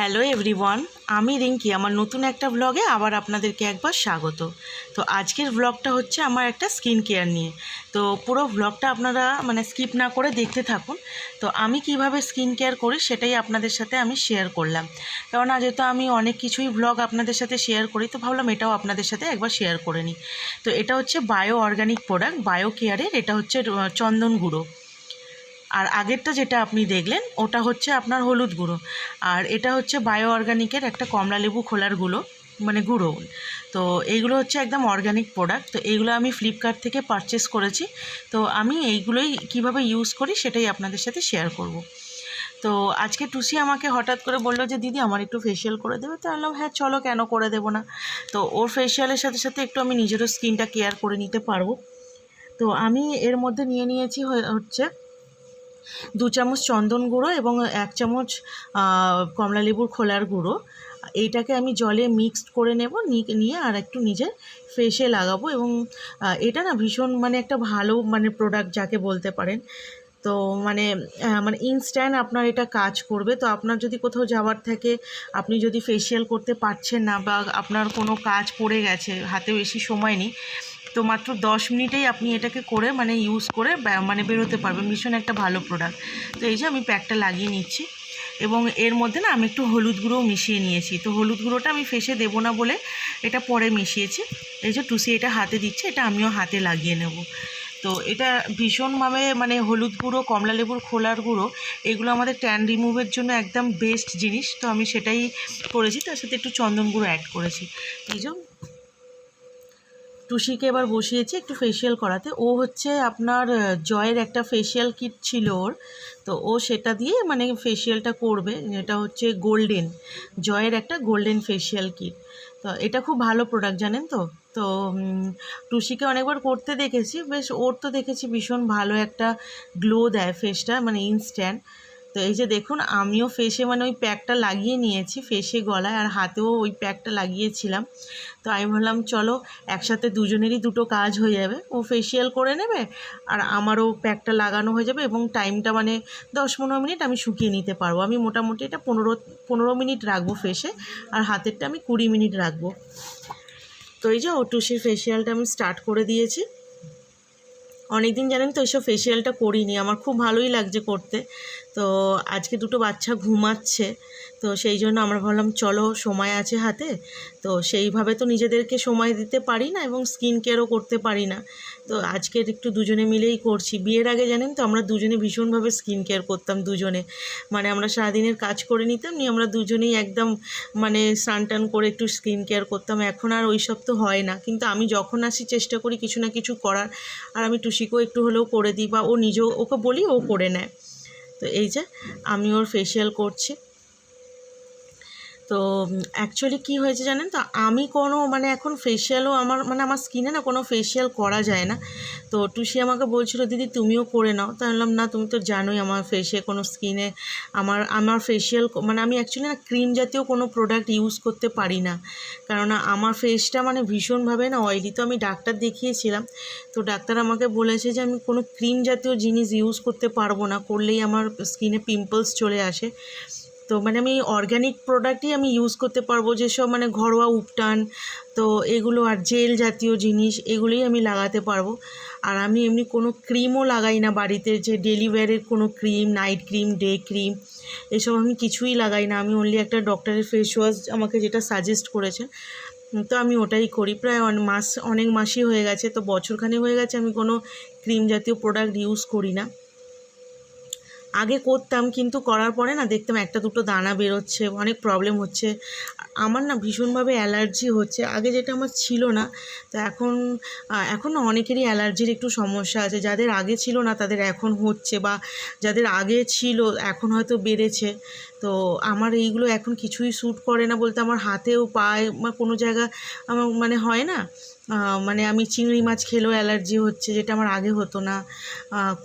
Hello everyone, আমি রিঙ্কি। আমার নতুন একটা ব্লগে আবার আপনাদেরকে একবার স্বাগত। তো আজকের ব্লগটা হচ্ছে আমার একটা স্কিন কেয়ার নিয়ে। তো পুরো ব্লগটা আপনারা মানে স্কিপ না করে দেখতে থাকুন। তো আমি কীভাবে স্কিন কেয়ার করি সেটাই আপনাদের সাথে আমি শেয়ার করলাম। কেননা যেহেতু আমি অনেক কিছুই ব্লগ আপনাদের সাথে শেয়ার করি, তো ভাবলাম এটাও আপনাদের সাথে একবার শেয়ার করে নিই। তো এটা হচ্ছে বায়ো অর্গানিক প্রোডাক্ট বায়ো কেয়ারের এটা হচ্ছে চন্দন গুঁড়ো। আর আগেরটা যেটা আপনি দেখলেন, ওটা হচ্ছে আপনার হলুদ গুঁড়ো। আর এটা হচ্ছে বায়ো অর্গানিকের একটা কমলা লেবু খোলার গুঁড়ো মানে গুঁড়ো। তো এইগুলো হচ্ছে একদম অর্গানিক প্রোডাক্ট তো এইগুলো আমি ফ্লিপকার্ট থেকে পারচেস করেছি। তো আমি এইগুলোই কীভাবে ইউজ করি, সেটাই আপনাদের সাথে শেয়ার করব। তো আজকে টুসি আমাকে হঠাৎ করে বলল যে, দিদি, আমার একটু ফেশিয়াল করে দেবে? তো বললাম হ্যাঁ চলো, কেন করে দেবো না? তো ওর ফেশিয়ালের সাথে সাথে একটু আমি নিজেরও স্কিনটা কেয়ার করে নিতে পারব। তো আমি এর মধ্যে নিয়ে নিয়েছি হচ্ছে দু চামচ চন্দন গুঁড়ো এবং এক চামচ কমলা লেবুর খোলার গুঁড়ো। এইটাকে আমি জলে মিক্সড করে নেব নিয়ে আর একটু নিজের ফেসে লাগাবো এবং এটা না ভীষণ মানে একটা ভালো মানে প্রোডাক্ট যাকে বলতে পারেন। তো মানে মানে ইনস্ট্যান্ট আপনার এটা কাজ করবে। তো আপনার যদি কোথাও যাওয়ার থাকে, আপনি যদি ফেসিয়াল করতে পারছেন না বা আপনার কোনো কাজ পড়ে গেছে, হাতে বেশি সময় নেই তো মাত্র দশ মিনিটেই আপনি এটাকে করে মানে ইউজ করে মানে বেরোতে পারবেন। ভীষণ একটা ভালো প্রোডাক্ট তো এই যে আমি প্যাকটা লাগিয়ে নিচ্ছি এবং এর মধ্যে না আমি একটু হলুদ গুঁড়োও মিশিয়ে নিয়েছি। তো হলুদ গুঁড়োটা আমি ফেসে দেবো না বলে এটা পরে মিশিয়েছি। এই যে টুসি এটা হাতে দিচ্ছে, এটা আমিও হাতে লাগিয়ে নেব। তো এটা ভীষণভাবে মানে হলুদ গুঁড়ো, কমলা লেবুর খোলার গুঁড়ো, এগুলো আমাদের ট্যান রিমুভের জন্য একদম বেস্ট জিনিস। তো আমি সেটাই করেছি, তার সাথে একটু চন্দন গুঁড়ো অ্যাড করেছি। এই যে টুসিকে এবার বসিয়েছি একটু ফেসিয়াল করাতে। ও হচ্ছে আপনার জয়ের একটা ফেসিয়াল কিট ছিল ওর। তো ও সেটা দিয়ে মানে ফেসিয়ালটা করবে। এটা হচ্ছে গোল্ডেন জয়ের একটা গোল্ডেন ফেসিয়াল কিট তো এটা খুব ভালো প্রোডাক্ট জানেন তো? তো টুসিকে অনেকবার করতে দেখেছি। বেশ, ওর তো দেখেছি ভীষণ ভালো একটা গ্লো দেয় ফেসটা মানে ইনস্ট্যান্ট তো এই যে দেখুন, আমিও ফেসে মানে ওই প্যাকটা লাগিয়ে নিয়েছি ফেসে গলায়, আর হাতেও ওই প্যাকটা লাগিয়েছিলাম। তো আমি ভাবলাম, চলো, একসাথে দুজনেরই দুটো কাজ হয়ে যাবে। ও ফেসিয়াল করে নেবে, আর আমারও প্যাকটা লাগানো হয়ে যাবে এবং টাইমটা মানে দশ পনেরো মিনিট আমি শুকিয়ে নিতে পারব। আমি মোটামুটি এটা পনেরো পনেরো মিনিট রাখব ফেসে আর হাতেরটা আমি কুড়ি মিনিট রাখব। তো এই যে ওটুসির ফেসিয়ালটা আমি স্টার্ট করে দিয়েছি। অনেক দিন জানেন তো, এইসব ফেসিয়ালটা করিনি। আমার খুব ভালোই লাগছে করতে। তো আজকে দুটো বাচ্চা ঘুমাচ্ছে, তো সেই জন্য আমরা ভাবলাম চলো সময় আছে হাতে, তো সেইভাবে তো নিজেদেরকে সময় দিতে পারি না এবং স্কিন কেয়ারও করতে পারি না। তো আজকের একটু দুজনে মিলেই করছি। বিয়ের আগে জানেন তো আমরা দুজনে ভীষণভাবে স্কিন কেয়ার করতাম দুজনে। মানে আমরা সারাদিনের কাজ করে নিতাম, নিয়ে আমরা দুজনেই একদম মানে স্নান টান করে একটু স্কিন কেয়ার করতাম। এখন আর ওই সব তো হয় না। কিন্তু আমি যখন আসি চেষ্টা করি কিছু না কিছু করার, আর আমি টুসিকেও একটু হলেও করে দিই বা ও নিজেও, ওকে বলি ও করে নেয়। তো এই যে আমি ওর ফেসিয়াল করছি। তো অ্যাকচুয়ালি কি হয়েছে জানেন তো, আমি কোনো মানে এখন ফেসিয়ালও আমার মানে আমার স্কিনে না কোনো ফেসিয়াল করা যায় না। তো টুসি আমাকে বলছিল, দিদি, তুমিও করে নাও। তাই বললাম, না, তুমি তো জানোই আমার ফেসে কোনো স্কিনে আমার আমার ফেসিয়াল মানে আমি অ্যাকচুয়ালি না ক্রিম জাতীয় কোনো প্রোডাক্ট ইউজ করতে পারি না। কেননা আমার ফেসটা মানে ভীষণভাবে না অয়েলি তো আমি ডাক্তার দেখিয়েছিলাম। তো ডাক্তার আমাকে বলেছে যে, আমি কোনো ক্রিম জাতীয় জিনিস ইউজ করতে পারব না। করলেই আমার স্কিনে পিম্পলস চলে আসে। তো মানে আমি অর্গ্যানিক প্রোডাক্টই আমি ইউজ করতে পারব যেসব মানে ঘরোয়া উপটান, তো এগুলো আর জেল জাতীয় জিনিস এগুলোই আমি লাগাতে পারব। আর আমি এমনি কোনো ক্রিমও লাগাই না বাড়িতে, যে ডেলি ওয়্যারের কোনো cream night cream day cream এসব আমি কিছুই লাগাই না। আমি অনলি একটা ডক্টরের ফেস ওয়াশ আমাকে যেটা সাজেস্ট করেছে তো আমি ওটাই করি। প্রায় অন, মাস, অনেক মাসই হয়ে গেছে, তো বছরখানে হয়ে গেছে আমি কোনো ক্রিম জাতীয় প্রোডাক্ট ইউজ করি না। আগে করতাম, কিন্তু করার পরে না দেখতাম একটা দুটো দানা বেরোচ্ছে, অনেক প্রবলেম হচ্ছে। আমার না ভীষণভাবে অ্যালার্জি হচ্ছে। আগে যেটা আমার ছিল না, তো এখন এখন অনেকেরই অ্যালার্জির একটু সমস্যা আছে। যাদের আগে ছিল না, তাদের এখন হচ্ছে বা যাদের আগে ছিল, এখন হয়তো বেড়েছে। তো আমার এইগুলো এখন কিছুই শ্যুট করে না বলতে আমার হাতেও পায়ে বা কোনো জায়গা, আমার মানে হয় না। মানে আমি চিংড়ি মাছ খেলেও অ্যালার্জি হচ্ছে, যেটা আমার আগে হতো না।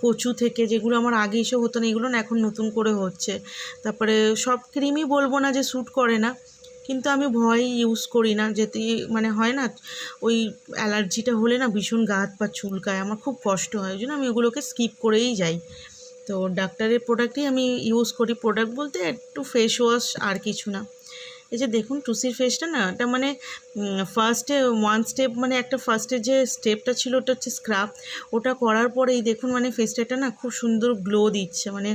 কচু থেকে যেগুলো আমার আগে এসে হতো না, এগুলো না এখন নতুন করে হচ্ছে। তারপরে সব ক্রিমই বলব না যে শ্যুট করে না, কিন্তু আমি ভয় ইউজ করি না, যেতে মানে হয় না, ওই অ্যালার্জিটা হলে না ভীষণ গা হাত পা চুলকায়, আমার খুব কষ্ট হয়, ওই জন্য আমি ওগুলোকে স্কিপ করেই যাই। তো ডাক্তারের প্রোডাক্টই আমি ইউজ করি প্রোডাক্ট বলতে একটু ফেস ওয়াশ আর কিছু না। এই যে দেখুন টুসির ফেসটা না, এটা মানে ফার্স্টে ওয়ান স্টেপ মানে একটা ফার্স্টে যে স্টেপটা ছিল, ওটা হচ্ছে স্ক্রাব ওটা করার পরেই দেখুন মানে ফেসটা না খুব সুন্দর গ্লো দিচ্ছে মানে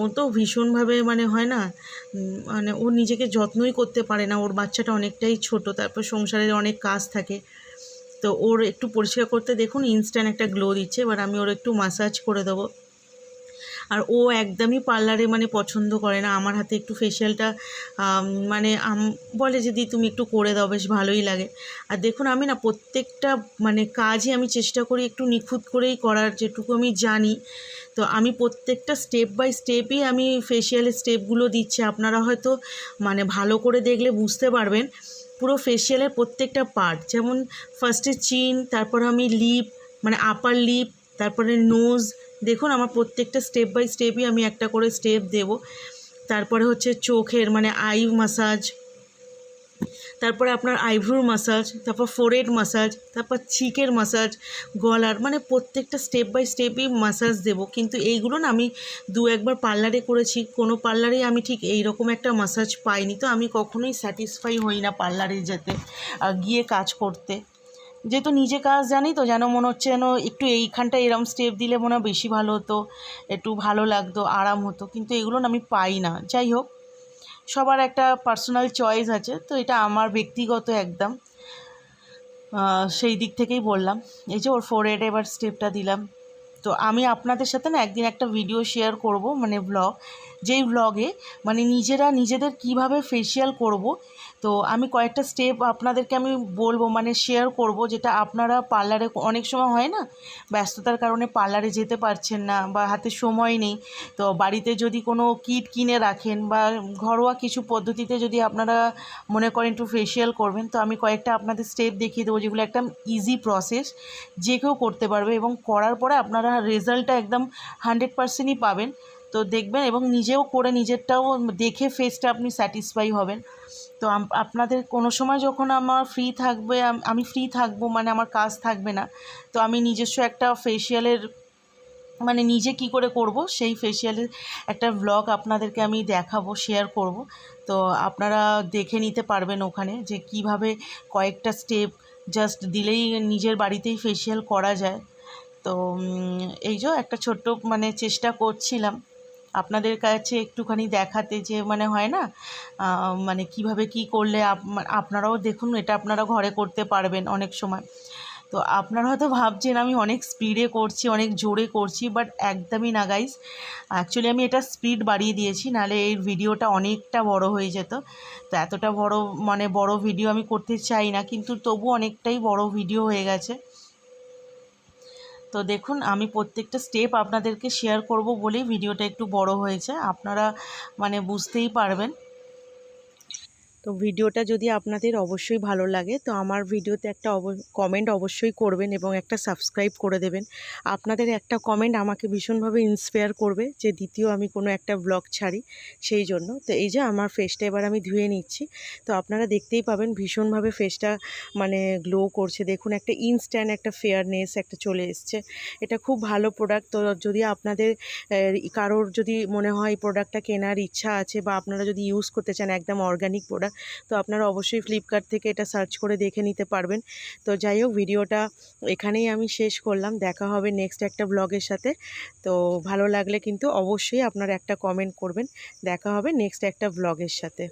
ও তো ভীষণভাবে মানে হয় না মানে ও নিজেকে যত্নই করতে পারে না, ওর বাচ্চাটা অনেকটাই ছোট, তারপর সংসারের অনেক কাজ থাকে। তো ওর একটু পরিষ্কার করতে দেখুন ইনস্ট্যান্ট একটা গ্লো দিচ্ছে, এবার আমি ওর একটু মাসাজ করে দেবো। আর ও একদমই পার্লারে মানে পছন্দ করে না। আমার হাতে একটু ফেশিয়ালটা মানে বলে যে, দি, তুমি একটু করে দাও, বেশ ভালোই লাগে। আর দেখুন, আমি না প্রত্যেকটা মানে কাজই আমি চেষ্টা করি একটু নিখুঁত করেই করার, যেটুকু আমি জানি। তো আমি প্রত্যেকটা স্টেপ বাই স্টেপই আমি ফেশিয়ালের স্টেপগুলো দিচ্ছি। আপনারা হয়তো মানে ভালো করে দেখলে বুঝতে পারবেন, পুরো ফেশিয়ালের প্রত্যেকটা পার্ট যেমন ফার্স্টে চিন তারপর আমি লিপ মানে আপার লিপ তারপরে নোজ দেখুন আমার প্রত্যেকটা স্টেপ বাই স্টেপই আমি একটা করে স্টেপ দেব। তারপরে হচ্ছে চোখের মানে আই মাসাজ তারপরে আপনার আইব্রোর মাসাজ তারপর ফোরেড মাসাজ তারপর চিকের মাসাজ গলার মানে প্রত্যেকটা স্টেপ বাই স্টেপই মাসাজ দেব। কিন্তু এইগুলো না আমি দু একবার পার্লারে করেছি, কোনো পার্লারে আমি ঠিক এই রকম একটা মাসাজ পাইনি। তো আমি কখনোই স্যাটিসফাই হই না পার্লারে যেতে গিয়ে কাজ করতে। যেহেতু নিজে কাজ জানি তো, যেন মনে হচ্ছে যেন একটু এইখানটা এরম স্টেপ দিলে মনে হয় বেশি ভালো হতো, একটু ভালো লাগতো, আরাম হতো। কিন্তু এগুলো আমি পাই না। যাই হোক, সবার একটা পার্সোনাল চয়েস আছে, তো এটা আমার ব্যক্তিগত একদম। সেই দিক থেকেই বললাম। এই যে ওর ফোর এডে এবার স্টেপটা দিলাম। তো আমি আপনাদের সাথে না একদিন একটা ভিডিও শেয়ার করব মানে ব্লগ যেই ব্লগে মানে নিজেরা নিজেদের কীভাবে ফেসিয়াল করব তো আমি কয়েকটা স্টেপ আপনাদেরকে আমি বলব মানে শেয়ার করব, যেটা আপনারা পার্লারে অনেক সময় হয় না, ব্যস্ততার কারণে পার্লারে যেতে পারছেন না বা হাতে সময় নেই। তো বাড়িতে যদি কোনো কিট কিনে রাখেন বা ঘরোয়া কিছু পদ্ধতিতে যদি আপনারা মনে করেন একটু ফেসিয়াল করবেন, তো আমি কয়েকটা আপনাদের স্টেপ দেখিয়ে দেবো, যেগুলো একটা ইজি প্রসেস যে কেউ করতে পারবে এবং করার পরে আপনারা রেজাল্টটা একদম হান্ড্রেড পার্সেন্টই পাবেন। তো দেখবেন এবং নিজেও করে নিজেরটাও দেখে ফেসটা আপনি স্যাটিসফাই হবেন। তো আপনাদের কোনো সময় যখন আমার ফ্রি থাকবে, আমি ফ্রি থাকব মানে আমার কাজ থাকবে না, তো আমি নিজস্ব একটা ফেসিয়ালের মানে নিজে কি করে করব, সেই ফেসিয়ালের একটা ব্লগ আপনাদেরকে আমি দেখাবো শেয়ার করব। তো আপনারা দেখে নিতে পারবেন ওখানে যে কীভাবে কয়েকটা স্টেপ জাস্ট দিলেই নিজের বাড়িতেই ফেসিয়াল করা যায়। তো এই যে একটা ছোট্ট মানে চেষ্টা করছিলাম। আপনাদের কাছে একটুখানি দেখাতে যে মানে হয় না মানে কীভাবে কি করলে আপ- আপনারাও দেখুন এটা আপনারা ঘরে করতে পারবেন অনেক সময়। তো আপনারা হয়তো ভাবছেন আমি অনেক স্পিডে করছি, অনেক জোরে করছি বাট একদমই না গাইস অ্যাকচুয়ালি আমি এটা স্পিড বাড়িয়ে দিয়েছি, নাহলে এই ভিডিওটা অনেকটা বড় হয়ে যেত। তো এতটা বড় মানে বড় ভিডিও আমি করতে চাই না, কিন্তু তবু অনেকটাই বড় ভিডিও হয়ে গেছে। তো দেখুন, আমি প্রত্যেকটা স্টেপ আপনাদেরকে শেয়ার করব বলেই ভিডিওটা একটু বড় হয়েছে। আপনারা মানে বুঝতেই পারবেন। তো ভিডিওটা যদি আপনাদের অবশ্যই ভালো লাগে, তো আমার ভিডিওতে একটা কমেন্ট অবশ্যই করবেন এবং একটা সাবস্ক্রাইব করে দেবেন। আপনাদের একটা কমেন্ট আমাকে ভীষণভাবে ইন্সপায়ার করবে যে দ্বিতীয় আমি কোনো একটা ব্লগ ছাড়ি সেই জন্য। তো এই যে আমার ফেসটা এবার আমি ধুয়ে নিচ্ছি। তো আপনারা দেখতেই পাবেন ভীষণভাবে ফেসটা মানে গ্লো করছে। দেখুন একটা ইনস্ট্যান্ট একটা ফেয়ারনেস একটা চলে এসছে। এটা খুব ভালো প্রোডাক্ট তো যদি আপনাদের কারোর যদি মনে হয় প্রোডাক্টটা কেনার ইচ্ছা আছে বা আপনারা যদি ইউজ করতে চান একদম অর্গানিক প্রোডাক্ট তো আপনারা অবশ্যই ফ্লিপকার্ট থেকে এটা সার্চ করে দেখে নিতে পারবেন। তো যাই হোক, ভিডিওটা এখানেই আমি শেষ করলাম। দেখা হবে নেক্সট একটা ব্লগের সাথে। তো ভালো লাগলে কিন্তু অবশ্যই আপনারা একটা কমেন্ট করবেন। দেখা হবে নেক্সট একটা ব্লগের সাথে।